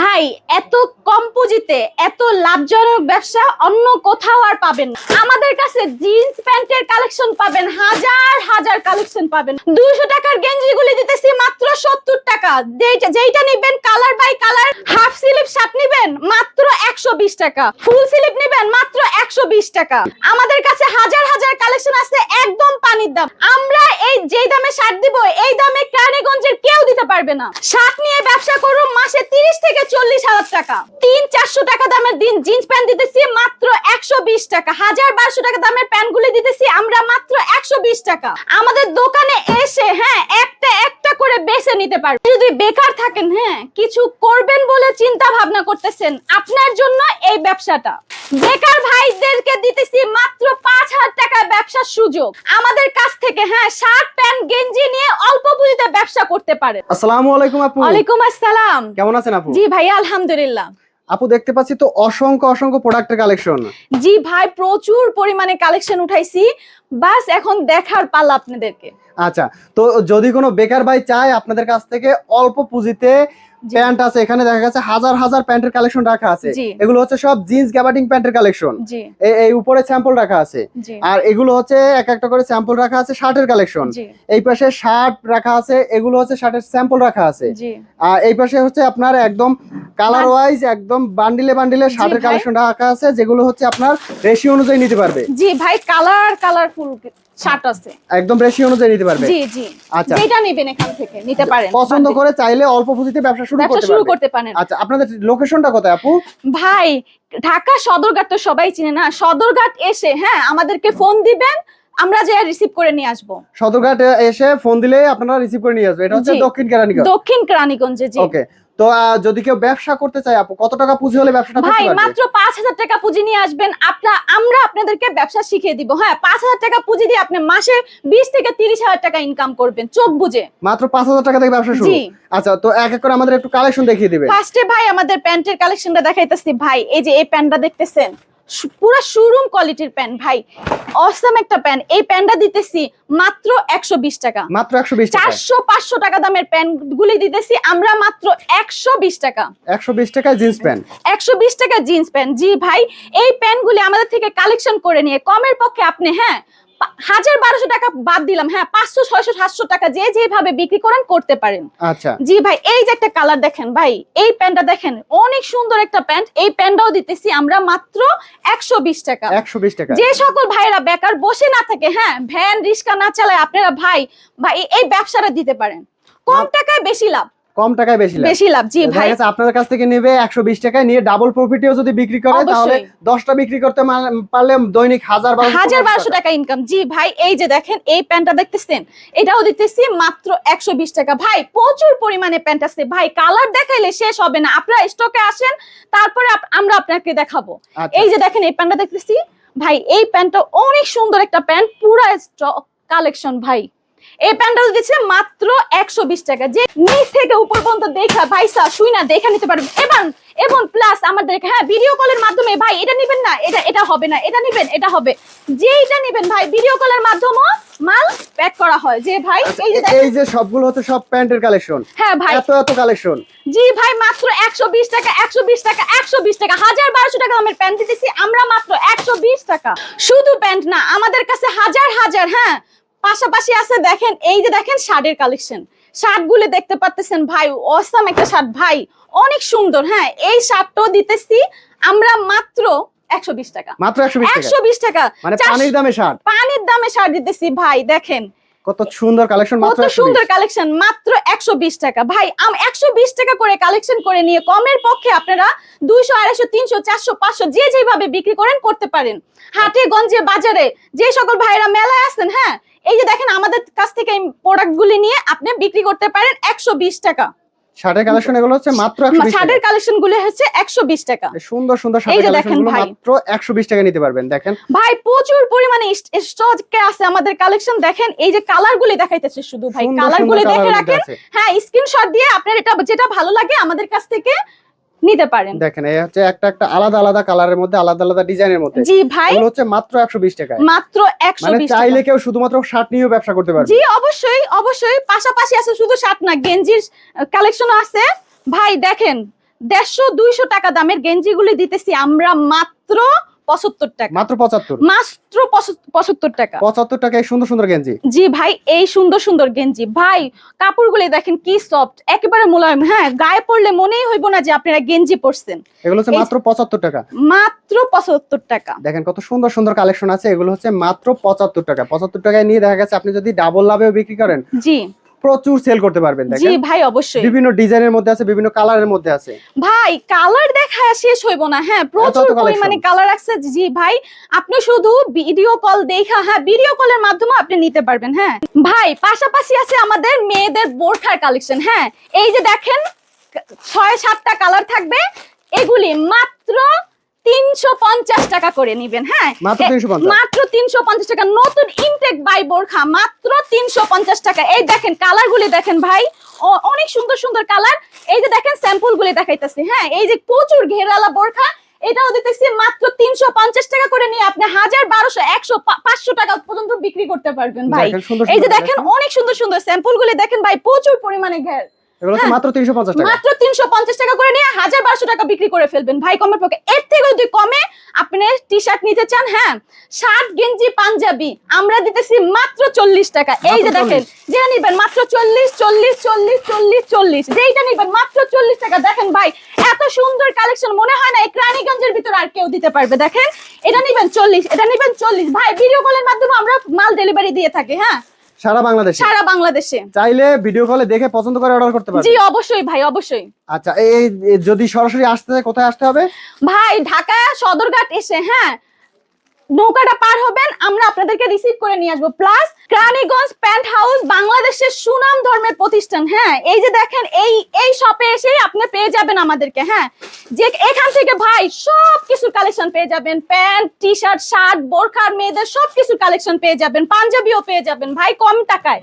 ভাই, এত কম পুঁজিতে, এত লাভজনক ব্যবসা অন্য কোথাও আর পাবেন না। আমাদের কাছে জিন্স প্যান্টের কালেকশন পাবেন, হাজার হাজার কালেকশন পাবেন। দুইশো টাকার গেঞ্জিগুলি দিতেছি মাত্র সত্তর টাকা। যেইটা নিবেন, colour by colour, half sleeve shirt নিবেন, মাত্র একশো বিশ টাকা। ফুল স্লিপ নিবেন, মাত্র একশো বিশ টাকা। আমাদের কাছে হাজার হাজার কালেকশন আছে, একদম পানির দাম। আমরা এই যেই দামে শার্ট দিব, এই দামে কেরানীগঞ্জের পারবে না। শার্ট নিয়ে ব্যবসা করুন মাসে তিরিশ থেকে চল্লিশ হাজার টাকা। তিন চারশো টাকা দামের দিন জিন্স প্যান্ট দিতেছি মাত্র একশো বিশ টাকা। হাজার বারোশো টাকা দামের প্যান্ট গুলি দিতেছি আমরা মাত্র একশো বিশ টাকা। আমাদের দোকানে এসে হ্যাঁ একটা একটা করে বেছে নিতে পারবে। যদি বেকার থাকেন হ্যাঁ কিছু করবেন বলে চিন্তা ভাবনা করতেছেন, আপনার জন্য এই ব্যবসাটা। বেকার ভাইদেরকে দিতেছি মাত্র পাঁচ হাজার টাকা ব্যবসার সুযোগ। আমাদের কাছ থেকে হ্যাঁ শার্ট প্যান্ট গেঞ্জি নিয়ে অল্প পুঁজিতে ব্যবসা করতে পারে আসসালামু আলাইকুম আপু। ওয়ালাইকুম আসসালাম। কেমন আছেন আপু? জি ভাইয়া আলহামদুলিল্লাহ। আপু দেখতে পাচ্ছি তো অসংখ্য অসংখ্য প্রোডাক্টের কালেকশন জি ভাই প্রচুর পরিমাণে কালেকশন উঠাইছি। বাস এখন দেখার পালা আপনাদেরকে। আচ্ছা তো যদি কোনো বেকার ভাই চায় আপনাদের কাছ থেকে অল্প পুঁজিতে। প্যান্ট আছে এখানে দেখা গেছে হাজার হাজার প্যান্টের কালেকশন রাখা আছে। এগুলো হচ্ছে সব জিন্স গ্যাবার্ডিং প্যান্টের কালেকশন এই উপরে স্যাম্পল রাখা আছে। আর এগুলো হচ্ছে এক একটা করে স্যাম্পল রাখা আছে শার্টের কালেকশন এই পাশে শার্ট রাখা আছে এগুলো হচ্ছে শার্টের স্যাম্পল রাখা আছে। আর এই পাশে হচ্ছে আপনার একদম কালার ওয়াইজ একদম বান্ডিলে বান্ডিলে শার্টের। কালেকশন রাখা আছে যেগুলো হচ্ছে আপনার রেশিও অনুযায়ী নিতে পারবে। জি ভাই কালার কালারফুল শার্ট আছে। একদম রেশিও অনুযায়ী নিতে পারবে। জি জি। আচ্ছা। যেটা নেবেন এখান থেকে নিতে পারেন। পছন্দ করে চাইলে অল্প পুঁজিতে ব্যবসা শুরু করতে শুরু করতে পারেন। আচ্ছা আপনাদের লোকেশনটা কোথায় আপু? ভাই ঢাকা সদরঘাট তো সবাই চিনে না। সদরঘাট এসে হ্যাঁ আমাদেরকে ফোন দিবেন আমরা যে রিসিভ করে নিয়ে আসব। সদরঘাট এসে ফোন দিলে আপনারা রিসিভ করে নিয়ে আসবে। এটা হচ্ছে দক্ষিণ কেরানীগঞ্জ। দক্ষিণ কেরানীগঞ্জে জি। ওকে তো যদি কেউ ব্যবসা করতে চায় আপু কত টাকা পুঁজি হলে ব্যবসাটা করতে পারবে মাত্র পাঁচ হাজার টাকা পুঁজি নিয়ে আসবেন আপনার আমরা আপনাদেরকে ব্যবসা শিখিয়ে দিব। হ্যাঁ পাঁচ হাজার টাকা পুঁজি দিয়ে আপনি মাসে বিশ থেকে তিরিশ হাজার টাকা ইনকাম করবেন চোখ বুঝে মাত্র পাঁচ হাজার টাকা থেকে ব্যবসা শুরু? আচ্ছা তো এক এক করে আমাদের একটু কালেকশন দেখিয়ে দিবেন। ফারস্টে ভাই আমাদের প্যান্টের কালেকশনটা দেখাইতেছি। ভাই এই যে এই প্যান্টটা দেখতেছেন? পুরা শোরুম কোয়ালিটির প্যান্ট ভাই। অসম একটা প্যান্ট এই প্যান্টটা দিতেছি মাত্র একশো বিশ টাকা। মাত্র একশো বিশ চারশো পাঁচশো টাকা দামের প্যান্ট গুলি দিতেছি আমরা মাত্র একশো বিশ টাকা। একশো বিশ টাকা জিন্স প্যান্ট একশো বিশ টাকা জিন্স প্যান্ট জি ভাই এই প্যান্টগুলি আমাদের থেকে কালেকশন করে নিয়ে কমের পক্ষে আপনি হ্যাঁ হাজার বারোশো টাকা বাদ দিলাম হ্যাঁ পাঁচশো ছয়শো সাতশো টাকা যে যেভাবে বিক্রি করেন করতে পারেন। আচ্ছা। জি ভাই এই যে একটা কালার দেখেন ভাই এই প্যান্টটা দেখেন অনেক সুন্দর একটা প্যান্ট এই প্যান্টটাও দিতেছি আমরা মাত্র একশো বিশ টাকা। একশো বিশ টাকা। যে সকল ভাইরা বেকার বসে না থাকে হ্যাঁ ভ্যান রিক্সা না চালায় আপনারা ভাই ভাই এই ব্যবসাটা দিতে পারেন। কম টাকায় বেশি লাভ। কম টাকায় বেশি লাভ। বেশি লাভ জি দেখা ভাই। গেছে আপনাদের কাছ থেকে নেবে একশো বিশ টাকায় নিয়ে ডাবল প্রফিটেও যদি বিক্রি করে। তাহলে দশটা বিক্রি করতে পারলে দৈনিক হাজার বারোশো হাজার পনেরোশো বারোশো টাকা। ইনকাম জি ভাই এই যে দেখেন এই প্যান্টটা দেখতেছেন? এটাও দিতেছি মাত্র একশো বিশ টাকা। ভাই প্রচুর পরিমাণে প্যান্ট আছে। ভাই কালার দেখাইলে শেষ হবে না। আপনারা স্টকে আসেন তারপরে আমরা আপনাকে দেখাবো। আচ্ছা। এই যে দেখেন এই প্যান্টটা দেখতেছি। ভাই এই প্যান্টটা অনেক সুন্দর একটা প্যান্ট পুরা স্টক কালেকশন ভাই। এই প্যান্টটা দিচ্ছে মাত্র একশো বিশ টাকা। যে নিচ থেকে উপর পর্যন্ত দেখা ভাই সা শুই না দেখা নিতে পারবেন। এবং এবং প্লাস আমাদের হ্যাঁ ভিডিও কলের মাধ্যমে ভাই এটা নিবেন না এটা এটা হবে না এটা নিবেন এটা হবে। যেইটা নিবেন ভাই ভিডিও কলের মাধ্যমে মাল প্যাক করা হয়। যে ভাই এই যে এই যে সবগুলো হচ্ছে সব প্যান্টের কালেকশন হ্যাঁ ভাই। এত এত কালেকশন জি ভাই মাত্র একশো বিশ টাকা একশো বিশ টাকা একশো বিশ টাকা। হাজার বারোশো টাকা দামের প্যান্ট দিতেছি আমরা মাত্র একশো বিশ টাকা। শুধু প্যান্ট না আমাদের কাছে হাজার হাজার হ্যাঁ পাশাপাশি আছে দেখেন এই যে দেখেন শার্টের কালেকশন শার্টগুলো দেখতে পাচ্ছেন ভাই অসাম একটা শার্ট ভাই অনেক সুন্দর হ্যাঁ এই শার্টটাও দিতেছি আমরা মাত্র একশো বিশ টাকা। মাত্র একশো বিশ টাকা। একশো বিশ টাকা। মানে পানির দামে শার্ট। পানির দামে শার্ট দিতেছি ভাই দেখেন। কত সুন্দর কালেকশন মাত্র কত সুন্দর কালেকশন মাত্র একশো বিশ টাকা। ভাই আম একশো বিশ টাকা করে কালেকশন করে নিয়ে কমের পক্ষে আপনারা দুইশো আড়াইশো তিনশো চারশো পাঁচশো যে যেভাবে বিক্রি করেন করতে পারেন। হাটে গঞ্জে বাজারে যে সকল ভাইরা মেলায় আসেন হ্যাঁ এই যে দেখেন আমাদের কাছ থেকে এই প্রোডাক্ট গুলি নিয়ে আপনি বিক্রি করতে পারেন একশো বিশ টাকা। শার্টের কালেকশন এগুলো হচ্ছে মাত্র শার্টের কালেকশনগুলো হচ্ছে একশো বিশ টাকা সুন্দর সুন্দর শার্টের কালেকশন দেখেনগুলো ভাই। মাত্র একশো বিশ টাকা নিতে পারবেন দেখেন ভাই প্রচুর পরিমাণে স্টক আছে আমাদের কালেকশন দেখেন এই যে কালার গুলি দেখাইতেছে শুধু ভাই কালার গুলি দেখে রাখেন। হ্যাঁ স্ক্রিনশট দিয়ে আপনার এটা যেটা ভালো লাগে আমাদের কাছ থেকে নিতে পারেন। দেখেন এই হচ্ছে একটা একটা আলাদা আলাদা কালারের মধ্যে আলাদা আলাদা ডিজাইনের মধ্যে। জি ভাই। এগুলো হচ্ছে মাত্র একশো বিশ টাকায়। মাত্র একশো মানে চাইলে কেউ শুধুমাত্র শার্ট নিয়েও ব্যবসা করতে পারবে। জি অবশ্যই অবশ্যই। পাশাপাশি আছে শুধু শার্ট না গেঞ্জির কালেকশনও আছে। ভাই দেখেন দেড়শো দুইশো টাকা দামের গেঞ্জিগুলি দিতেছি আমরা মাত্র পঁচাত্তর টাকা। মাত্র পঁচাত্তর? মাত্র পঁচাত্তর টাকা। পঁচাত্তর টাকায় সুন্দর সুন্দর গেঞ্জি? জি ভাই এই সুন্দর সুন্দর গেঞ্জি। ভাই কাপড়গুলি দেখেন কি সফট একেবারে মোলায়েম। হ্যাঁ গায়ে পড়লে মনেই হইব না যে আপনারা গেঞ্জি পরছেন। এগুলো হচ্ছে মাত্র পঁচাত্তর টাকা। মাত্র পঁচাত্তর টাকা। দেখেন কত সুন্দর সুন্দর কালেকশন আছে এগুলো হচ্ছে মাত্র পঁচাত্তর টাকা। পঁচাত্তর টাকায় নিয়ে দেখা গেছে আপনি যদি ডাবল লাভেও বিক্রি করেন জি। প্রচুর সেল করতে পারবেন জি ভাই অবশ্যই। বিভিন্ন ডিজাইনের মধ্যে আছে বিভিন্ন কালারের মধ্যে আছে। ভাই কালার দেখা শেষ হইব না হ্যাঁ প্রচুর পরিমাণে কালার আছে। জি ভাই আপনি শুধু ভিডিও কল দেখা হ্যাঁ ভিডিও কলের মাধ্যমে আপনি নিতে পারবেন হ্যাঁ। ভাই পাশাপাশি আছে আমাদের মেয়েদের বোরখার কালেকশন হ্যাঁ। এই যে দেখেন ছয় সাতটা কালার থাকবে। এগুলি মাত্র তিনশো পঞ্চাশ টাকা করে নিবেন হ্যাঁ? মাত্র এ- 350 মাত্র তিনশো পঞ্চাশ টাকা। নতুন ইনটেক বাই বোরখা মাত্র তিনশো পঞ্চাশ টাকা। এই দেখেন কালার গুলি দেখেন ভাই। অনেক সুন্দর সুন্দর কালার এই যে দেখেন স্যাম্পল গুলি দেখাইতেছি হ্যাঁ? এই যে প্রচুর ঘেরালা বোরখা এটাও দিতেছি মাত্র তিনশো পঞ্চাশ টাকা করে নিয়ে আপনি হাজার বারোশো একশো পাঁচশো টাকা পর্যন্ত বিক্রি করতে পারবেন ভাই। এই যে দেখেন অনেক সুন্দর সুন্দর স্যাম্পল গুলি দেখেন ভাই। প্রচুর পরিমাণে ঘের এগুলো হ্যাঁ। মাত্র তিনশো পঞ্চাশ টাকা। মাত্র তিনশো পঞ্চাশ টাকা করে নিয়ে হাজার বারোশো টাকা বিক্রি করে ফেলবেন। ভাই কমের পক্ষে। এর থেকে যদি কমে আপনি টি শার্ট নিতে চান হ্যাঁ শার্ট গেঞ্জি পাঞ্জাবি আমরা দিতেছি মাত্র চল্লিশ টাকা। এই যে দেখেন যেটা নিবেন মাত্র চল্লিশ চল্লিশ চল্লিশ চল্লিশ চল্লিশ। যেইটা নিবেন মাত্র চল্লিশ টাকা। দেখেন ভাই এত সুন্দর কালেকশন মনে হয় না এই রানীগঞ্জের ভিতরে আর কেউ দিতে পারবে। দেখেন এটা নিবেন চল্লিশ এটা নিবেন চল্লিশ। ভাই ভিডিও কলের মাধ্যমে আমরা মাল ডেলিভারি দিয়ে থাকি হ্যাঁ? সারা বাংলাদেশে? সারা বাংলাদেশে। চাইলে ভিডিও কলে দেখে পছন্দ করে অর্ডার করতে জি অবশ্যই ভাই অবশ্যই। আচ্ছা এই যদি সরাসরি আসতে কোথায় আসতে হবে? ভাই ঢাকা সদরঘাট এসে হ্যাঁ নৌকাটা পার হবেন, আমরা আপনাদেরকে রিসিভ করে নিয়ে আসব। প্লাস ক্রানিগঞ্জ প্যান্ট হাউস বাংলাদেশের সুনাম ধর্মের প্রতিষ্ঠান হ্যাঁ? এই যে দেখেন, এই এই শপে এসেই আপনি পেয়ে যাবেন আমাদেরকে হ্যাঁ? যে এখান থেকে ভাই সব কিছুর কালেকশন পেয়ে যাবেন। প্যান্ট টি শার্ট শার্ট বোরখার, মেয়েদের সব কিছুর কালেকশন পেয়ে যাবেন। পাঞ্জাবিও পেয়ে যাবেন। ভাই, কম টাকায়।